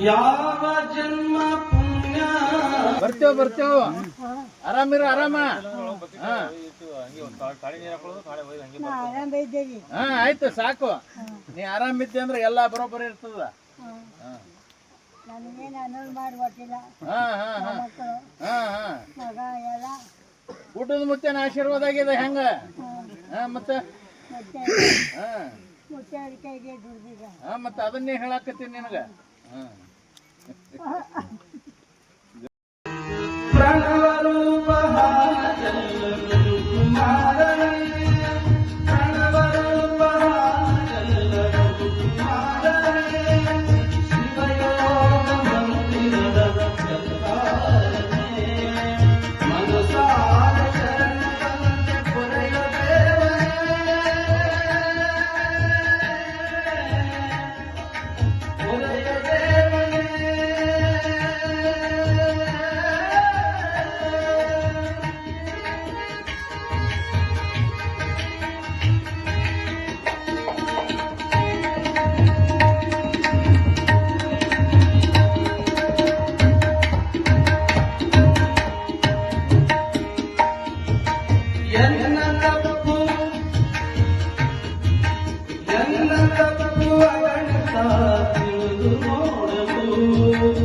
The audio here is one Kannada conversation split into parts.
ಯಾವ ಜನ್ಮ ಪುಣ್ಯ? ಬರ್ತೇವ ಬರ್ತೇವ. ಆರಾಮಿರ ಆರಾಮ. ಹಾ. ಆಯ್ತು ಸಾಕು. ನೀ ಆರಾಮಿದ್ದೆ ಅಂದ್ರೆ ಎಲ್ಲಾ ಬರೋಬ್ಬರಿ ಇರ್ತದ. ಊಟದ ಮುತ್ತೆನ ಆಶೀರ್ವಾದ ಆಗಿದೆ ಹೆಂಗ? ಮತ್ತೆ? ಮತ್ತೆ ಅದನ್ನೇ ಹೇಳಾಕತ್ತೀನಿ ನಿನಗ. ಹಾ. Perang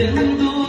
tentando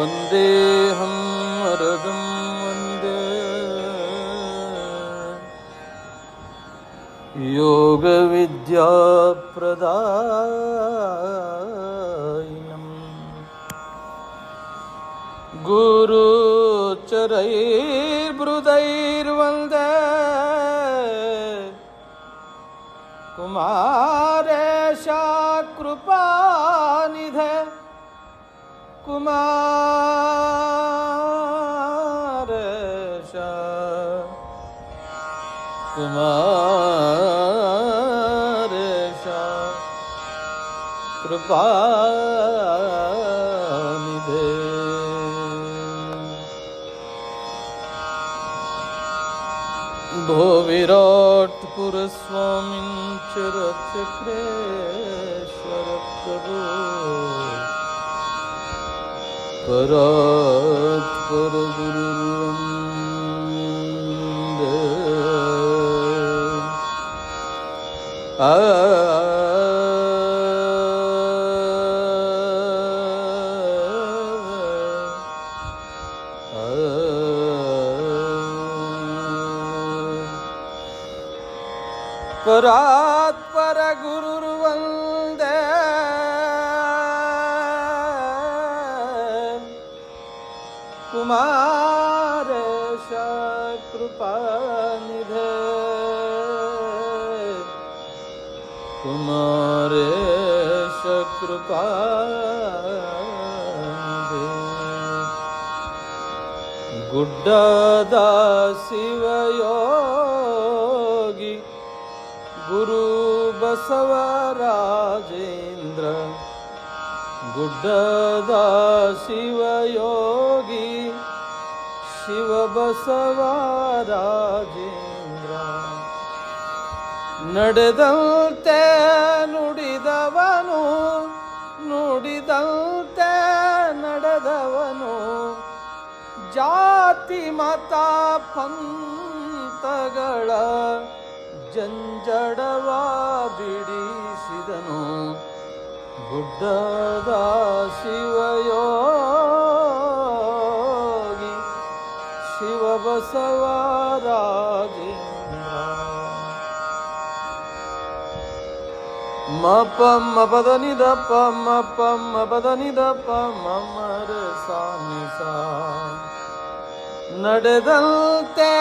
വന്ദേഹം വരദം വന്ദേ. योगविद्याप्रदा गुरुचरैर्बृदैर्वन्द कुमारेशा कृपानिध कुमारेश कुमारेश कृपा भो विराट पुरस्वामिन् चरचक्रेश्वर प्रभो ಪರಾತ್ಪರ ಗುರು ಒಂದೇ. ಕುಮಾರೇಶ ಕೃಪಾನಿಧೆ ಕುಮಾರೇಶ ಕೃಪಾ ಗುಡ್ಡದ ಶಿವಯೋ ಬಸವರಾಜೇಂದ್ರ ಗುಡ್ಡದ ಶಿವಯೋಗಿ ಶಿವ ಬಸವರಾಜೇಂದ್ರ ನಡೆದಂತೆ ನುಡಿದವನು ನುಡಿದಂತೆ ನಡೆದವನು ಜಾತಿ ಮತ ಪಂಥಗಳ ಜಂಜಡವ ಬಿಡಿಸಿದನು ಗುಡ್ಡದ ಶಿವಯೋಗಿ ಶಿವ ಬಸವರಾಜೇಂದ್ರ ಮ ಪ ಪದ ನಿದ ಪ ಮ ಪ, ಮ ಪದ ನಿದ ಪ ಮ ಮ ರ ಸಾ ನಿ ಸಾ. ನಡೆದಂತೆ